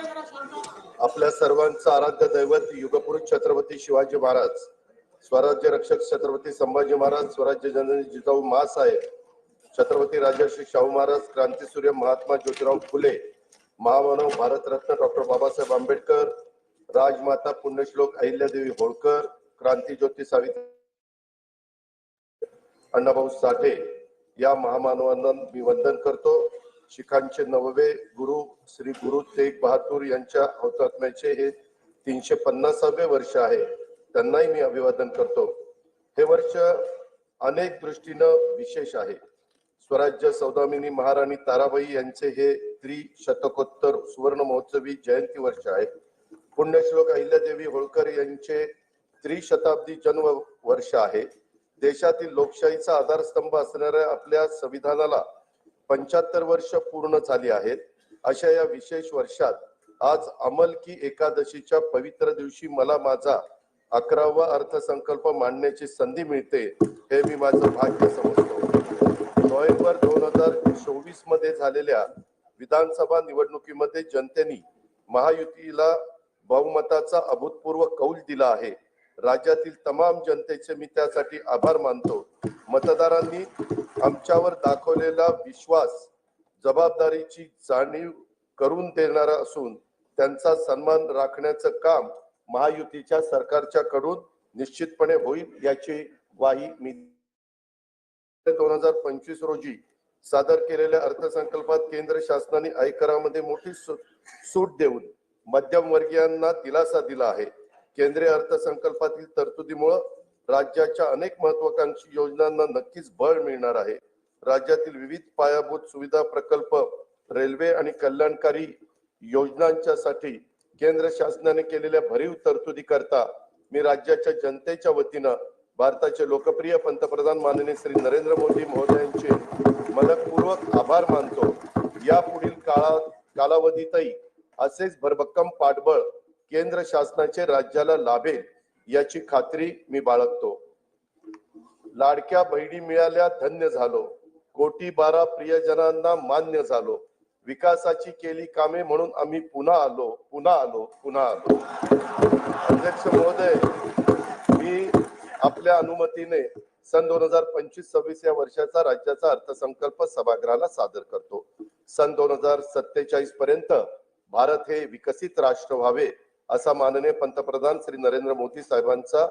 आपल्या सर्वांचं आराध्य दैवत युगपुरुष छत्रपती शिवाजी महाराज स्वराज्य रक्षक छत्रपती संभाजी महाराज स्वराज्य जननी जिजाऊ महासाहेब छत्रपती राजर्षी शाहू महाराज क्रांतीसूर्य महात्मा ज्योतिराव फुले महामानव भारतरत्न डॉक्टर बाबासाहेब आंबेडकर राजमाता पुण्यश्लोक अहिल्यादेवी होळकर क्रांतीज्योती सावित्री अण्णाभाऊ साठे या महामानवांना मी वंदन करतो. शिखांचे नववे गुरु श्री गुरु तेग बहादूर यांच्या हौतात्म्याचे हे तीनशे पन्नासावे वर्ष आहे. त्यांनाही मी अभिवादन करतो. हे वर्ष अनेक दृष्टीनं विशेष आहे. स्वराज्य सौदामिनी महाराणी ताराबाई यांचे हे त्रिशतकोत्तर सुवर्ण महोत्सवी जयंती वर्ष आहे. पुण्यश्लोक अहिल्यादेवी होळकर यांचे त्रिशताब्दी जन्म वर्ष आहे. देशातील लोकशाहीचा आधारस्तंभ असणाऱ्या आपल्या संविधानाला पंच्याहत्तर वर्ष पूर्ण झाली आहेत. अशा या विशेष वर्षात आज अमल की एकादशीच्या पवित्र दिवशी मला माझा अकरावा अर्थसंकल्प मांडण्याची संधी मिळते हे मी माझं भाग्य समजतो. नोव्हेंबर दोन हजार चोवीसमध्ये झालेल्या विधानसभा निवडणुकीमध्ये जनतेने महायुतीला बहुमताचा अभूतपूर्व कौल दिला आहे. राज्यातील तमाम जनतेचे मी त्यासाठी आभार मानतो. मतदारांनी आमच्यावर दाखवलेला विश्वास जबाबदारीची जाणीव करून देणारा असून त्यांचा सन्मान राखण्याचं काम महायुतीच्या सरकारच्या कडून निश्चितपणे होईल याची ग्वाही मी दोन हजार पंचवीस रोजी सादर केलेल्या अर्थसंकल्पात केंद्र शासनाने आयकरामध्ये मोठी सू- सूट देऊन मध्यम वर्गीयांना दिलासा दिला आहे. केंद्रीय अर्थसंकल्पातील तरतुदीमुळं राज्याच्या अनेक महत्वाकांक्षी योजनांना नक्कीच बळ मिळणार आहे. राज्यातील विविध पायाभूत सुविधा प्रकल्प रेल्वे आणि कल्याणकारी योजनांच्या साठी केंद्र शासनाने केलेल्या भरीव तरतुदी करता मी राज्याच्या जनतेच्या वतीनं भारताचे लोकप्रिय पंतप्रधान माननीय श्री नरेंद्र मोदी महोदयांचे मनपूर्वक आभार मानतो. या पुढील काळात कालावधीतही असेच भरभक्कम पाठबळ केंद्र शासनाचे राज्याला लाभेल. याची खात्री मी बाळगतो. लाडक्या बहिणी मिळाल्या धन्य झालो. कोटी बारा प्रियजनांना मान्य झालो. विकासाची केली कामे म्हणून आम्ही पुन्हा आलो पुन्हा आलो पुन्हा आलो. अध्यक्ष महोदय मी आपल्या अनुमतीने सन दोन हजार पंचवीस सव्वीस या वर्षाचा राज्याचा अर्थसंकल्प सभागृहाला सादर करतो. सन दोन हजार सत्तेचाळीस पर्यंत भारत हे विकसित राष्ट्र व्हावे. असा माननीय पंतप्रधान श्री नरेंद्र मोदी साहेबांचा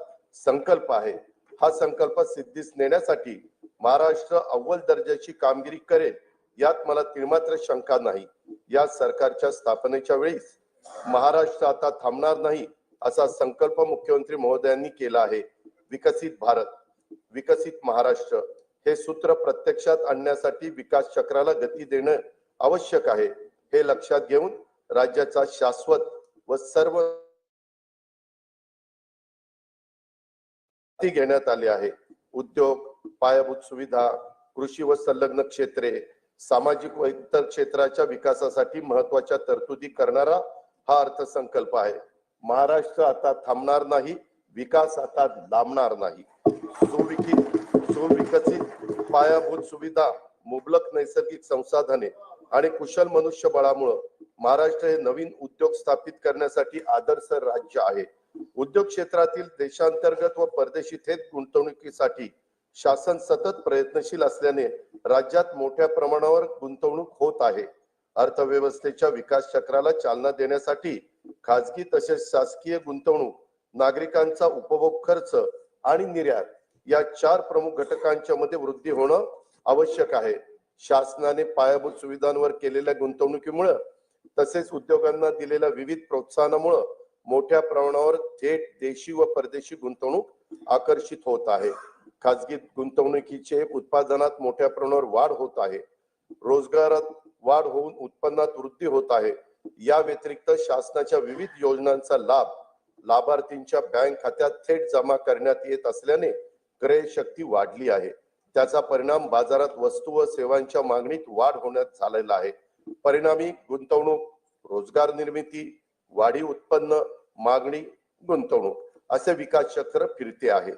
संकल्प आहे. हा संकल्प सिद्धीस नेण्यासाठी महाराष्ट्र अव्वल दर्जाची कामगिरी करेल यात मला तिळमात्र शंका नाही. या सरकारच्या स्थापनेच्या वेळीस महाराष्ट्र आता थांबणार नाही असा संकल्प मुख्यमंत्री महोदयांनी केला आहे. विकसित भारत विकसित महाराष्ट्र हे सूत्र प्रत्यक्षात आणण्यासाठी विकास चक्राला गती देणं आवश्यक आहे. हे लक्षात घेऊन राज्याचा शाश्वत व सर्व घेण्यात आले आहे. उद्योग पायाभूत सुविधा कृषी व संलग्न क्षेत्रे सामाजिक व इतर क्षेत्राच्या विकासासाठी महत्त्वाच्या तरतुदी करणारा हा अर्थसंकल्प आहे. महाराष्ट्र आता थांबणार नाही विकास आता लांबणार नाही. सुविकसित सुविकसित पायाभूत सुविधा मुबलक नैसर्गिक संसाधने आणि कुशल मनुष्यबळामुळे महाराष्ट्र हे नवीन उद्योग स्थापित करण्यासाठी आदर्श राज्य आहे. उद्योग क्षेत्रातील देशांतर्गत व परदेशी थेट गुंतवणुकीसाठी शासन सतत प्रयत्नशील असल्याने राज्यात मोठ्या प्रमाणावर गुंतवणूक होत आहे. अर्थव्यवस्थेच्या विकास चक्राला चालना देण्यासाठी खाजगी तसेच शासकीय गुंतवणूक नागरिकांचा उपभोग खर्च आणि निर्यात या चार प्रमुख घटकांच्या मध्ये वृद्धी होणं आवश्यक आहे. शासनाने पायाभूत सुविधांवर केलेल्या गुंतवणुकीमुळे तसेच उद्योगांना दिलेल्या विविध प्रोत्साहनामुळे मोठ्या प्रमाणावर थेट देशी व परदेशी गुंतवणूक आकर्षित होत आहे. खाजगी गुंतवणुकीचे उत्पादनात मोठ्या प्रमाणावर वाढ होत आहे. रोजगारात वाढ होऊन उत्पन्नात वृद्धी होत आहे. या व्यतिरिक्त शासनाच्या विविध योजनांचा लाभ लाभार्थींच्या बँक खात्यात थेट जमा करण्यात येत असल्याने क्रय शक्ती वाढली आहे. त्याचा परिणाम बाजारात वस्तू व सेवांच्या मागणीत वाढ होण्यात झालेला आहे. परिणामी गुंतवणूक रोजगार निर्मिती वाढी उत्पन्न मागणी गुंतवणूक असे विकास चक्र फिरते आहे.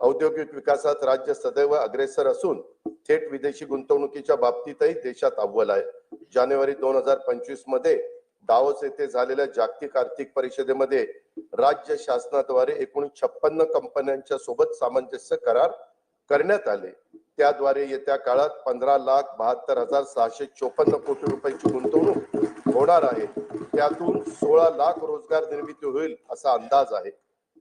औद्योगिक विकासात राज्य सदैव अग्रेसर असून थेट विदेशी गुंतवणुकीच्या बाबतीतही देशात अव्वल आहे. जानेवारी दोन हजार पंचवीसमध्ये दावोस येथे झालेल्या जागतिक आर्थिक परिषदेमध्ये राज्य शासनाद्वारे एकूण छप्पन्न कंपन्यांच्या सोबत सामंजस्य करार करण्यात आले. त्याद्वारे येत्या काळात पंधरा लाख बहात्तर हजार सहाशे चोपन्न कोटी रुपयांची गुंतवणूक होणार आहे. त्यातून सोळा लाख रोजगार निर्मिती होईल असा अंदाज आहे.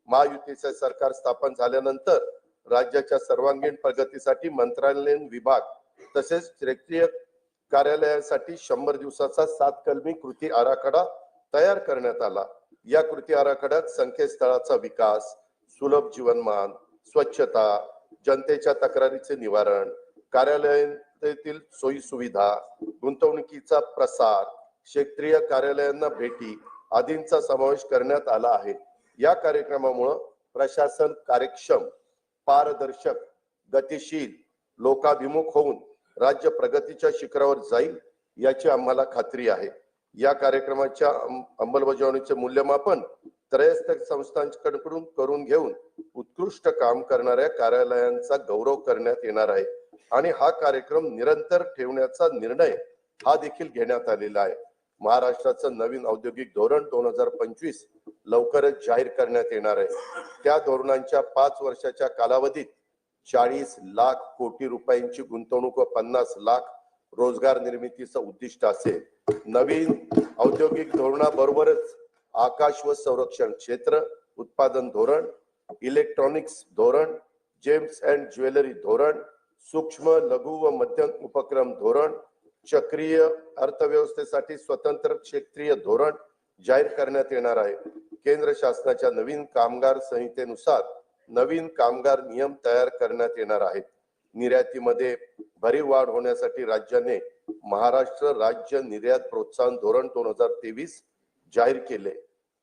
महायुतीचे सरकार स्थापन झाल्यानंतर राज्याच्या सर्वांगीण प्रगतीसाठी मंत्रालयीन विभाग तसेच क्षेत्रीय कार्यालयासाठी शंभर दिवसाचा सात कलमी कृती आराखडा तयार करण्यात आला. या कृती आराखड्यात संकेतस्थळाचा विकास सुलभ जीवनमान स्वच्छता जनतेच्या तक्रारीचे निवारण कार्यालयातील सोयी सुविधा गुंतवणुकीचा प्रसार क्षेत्रीय कार्यालयांना भेटी आदींचा समावेश करण्यात आला आहे. या कार्यक्रमामुळं प्रशासन कार्यक्षम पारदर्शक गतिशील लोकाभिमुख होऊन राज्य प्रगतीच्या शिखरावर जाईल याची आम्हाला खात्री आहे. या कार्यक्रमाच्या अंमलबजावणीचे मूल्यमापन त्रयस्थ संस्थांकडून करून घेऊन उत्कृष्ट काम करणाऱ्या कार्यालयांचा गौरव करण्यात येणार आहे. आणि हा कार्यक्रम निरंतर ठेवण्याचा निर्णय हा देखील घेण्यात आलेला आहे. महाराष्ट्राचं नवीन औद्योगिक धोरण दोन हजार पंचवीस लवकरच जाहीर करण्यात येणार आहे. त्या धोरणांच्या पाच वर्षाच्या कालावधीत चाळीस लाख कोटी रुपयांची गुंतवणूक व पन्नास लाख रोजगार निर्मितीचं उद्दिष्ट असेल. नवीन औद्योगिक धोरणाबरोबरच आकाश व संरक्षण क्षेत्र उत्पादन धोरण इलेक्ट्रॉनिक्स धोरण जेम्स अँड ज्वेलरी धोरण सूक्ष्म लघु व मध्यम उपक्रम धोरण चक्रीय अर्थव्यवस्थेसाठी स्वतंत्र क्षेत्रीय धोरण जाहीर करण्यात येणार आहे. केंद्र शासनाच्या नवीन कामगार संहितेनुसार नवीन कामगार नियम तयार करण्यात येणार आहेत. निर्यातीमध्ये भरीव वाढ होण्यासाठी राज्याने महाराष्ट्र राज्य निर्यात प्रोत्साहन धोरण दोन हजार तेवीस जाहीर केले.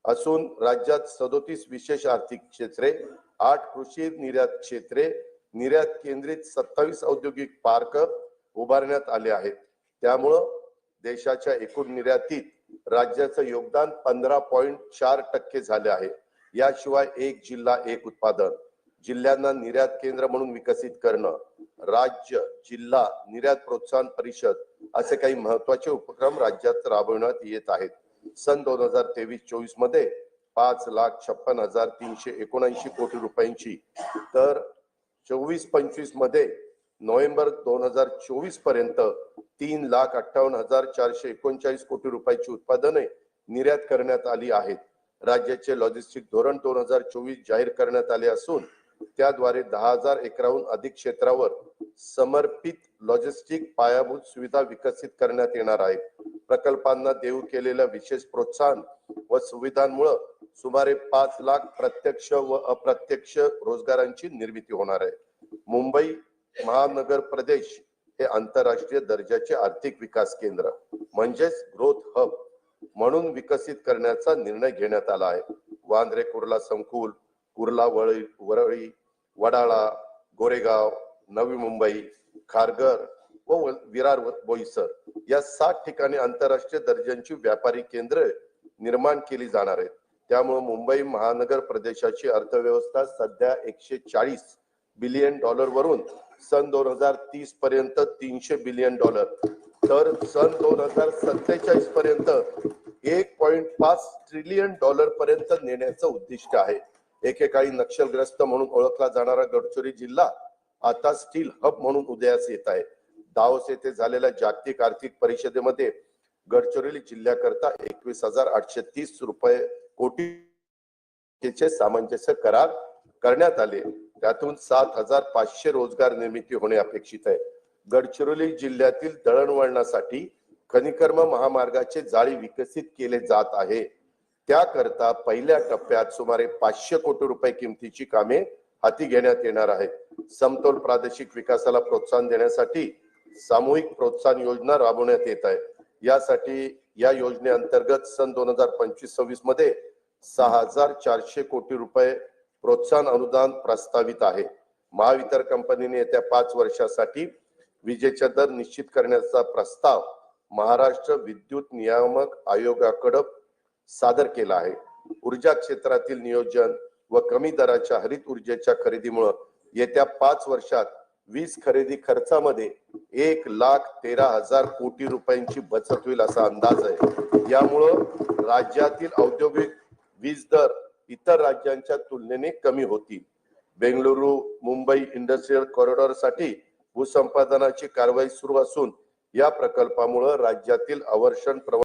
असून राज्यात सदोतीस विशेष आर्थिक क्षेत्रे आठ कृषी निर्यात क्षेत्रे निर्यात केंद्रित सत्तावीस औद्योगिक पार्क उभारण्यात आले आहेत. त्यामुळं देशाच्या एकूण निर्यातीत राज्याचं योगदान पंधरा पॉईंट चार टक्के झाले आहे. याशिवाय एक जिल्हा एक उत्पादन. जिल्ह्यांना निर्यात केंद्र म्हणून विकसित करणं राज्य जिल्हा निर्यात प्रोत्साहन परिषद असे काही महत्त्वाचे उपक्रम राज्यात राबवण्यात येत आहेत. सन दोन हजार तेवीस चोवीसमध्ये पाच लाख छप्पन हजार तीनशे एकोणऐंशी कोटी रुपयांची तर चोवीस पंचवीसमध्ये नोव्हेंबर दोन हजार चोवीसपर्यंत तीन लाख अठ्ठावन्न हजार चारशे एकोणचाळीस कोटी रुपयाची उत्पादने निर्यात करण्यात आली आहेत. राज्याचे लॉजिस्टिक धोरण दोन हजार चोवीस जाहीर करण्यात आले असून त्याद्वारे दहा हजार एकराहून अधिक क्षेत्रावर समर्पित लॉजिस्टिक पायाभूत सुविधा विकसित करण्यात येणार आहे प्रकल्पांना देऊ केलेल्या विशेष प्रोत्साहन व सुविधांमुळे सुमारे पाच लाख प्रत्यक्ष व अप्रत्यक्ष रोजगारांची निर्मिती होणार आहे. मुंबई महानगर प्रदेश हे आंतरराष्ट्रीय दर्जाचे आर्थिक विकास केंद्र म्हणजेच ग्रोथ हब म्हणून विकसित करण्याचा निर्णय घेण्यात आला आहे. वांद्रे कुर्ला संकुल कुर्ला वळी वरळी वडाळा गोरेगाव नवी मुंबई खारघर व विरार बोईसर या सात ठिकाणी आंतरराष्ट्रीय दर्जांची व्यापारी केंद्र निर्माण केली जाणार आहेत. त्यामुळे मुंबई महानगर प्रदेशाची अर्थव्यवस्था सध्या एकशे चाळीस बिलियन डॉलर वरून सन दोन हजार तीस पर्यंत तीनशे बिलियन डॉलर तर सन दोन हजार सत्तेचाळीस पर्यंत एक पॉइंट पाच ट्रिलियन डॉलर पर्यंत नेण्याचं उद्दिष्ट आहे. एकेकाळी नक्षलग्रस्त म्हणून ओळखला जाणारा गडचिरोली जिल्हा आता स्टील हब म्हणून उदयास येत आहे. दावोस येथे झालेल्या जागतिक आर्थिक परिषदेमध्ये गडचिरोली जिल्ह्याकरता एकवीस हजार आठशे तीस रुपये कोटीचे सामंजस्य करार करण्यात आले. त्यातून सात हजार पाचशे रोजगार निर्मिती होणे अपेक्षित आहे. गडचिरोली जिल्ह्यातील दळणवळणासाठी खनिकर्म महामार्गाचे जाळी विकसित केले जात आहे. त्याकरता पहिल्या टप्प्यात सुमारे पाचशे कोटी रुपये किमतीची कामे हाती घेण्यात येणार आहेत. समतोल प्रादेशिक विकासाला प्रोत्साहन देण्यासाठी सामूहिक प्रोत्साहन योजना राबवण्यात येत आहे. यासाठी या योजनेअंतर्गत सन दोन हजार पंचवीस सव्वीसमध्ये सहा हजार चारशे कोटी रुपये प्रोत्साहन अनुदान प्रस्तावित आहे. महावितर कंपनीने येत्या पाच वर्षासाठी विजेचा दर निश्चित करण्याचा प्रस्ताव महाराष्ट्र विद्युत नियामक आयोगाकडे सादर केला आहे. ऊर्जा क्षेत्रातील नियोजन व कमी दराच्या हरित ऊर्जेच्या खरेदीमुळे येत्या पाच वर्षात वीज खरेदी खर्चामध्ये एक लाख तेरा हजार कोटी रुपयांची बचत होईल असा अंदाज आहे. यामुळं राज्यातील औद्योगिक वीज दर इतर राज्यांच्या तुलनेने कमी होतील. बेंगळुरू मुंबई इंडस्ट्रीयल कॉरिडॉरसाठी भूसंपादनाची कारवाई सुरू असून या प्रकल्पामुळे राज्यातील अवर्षण प्रवास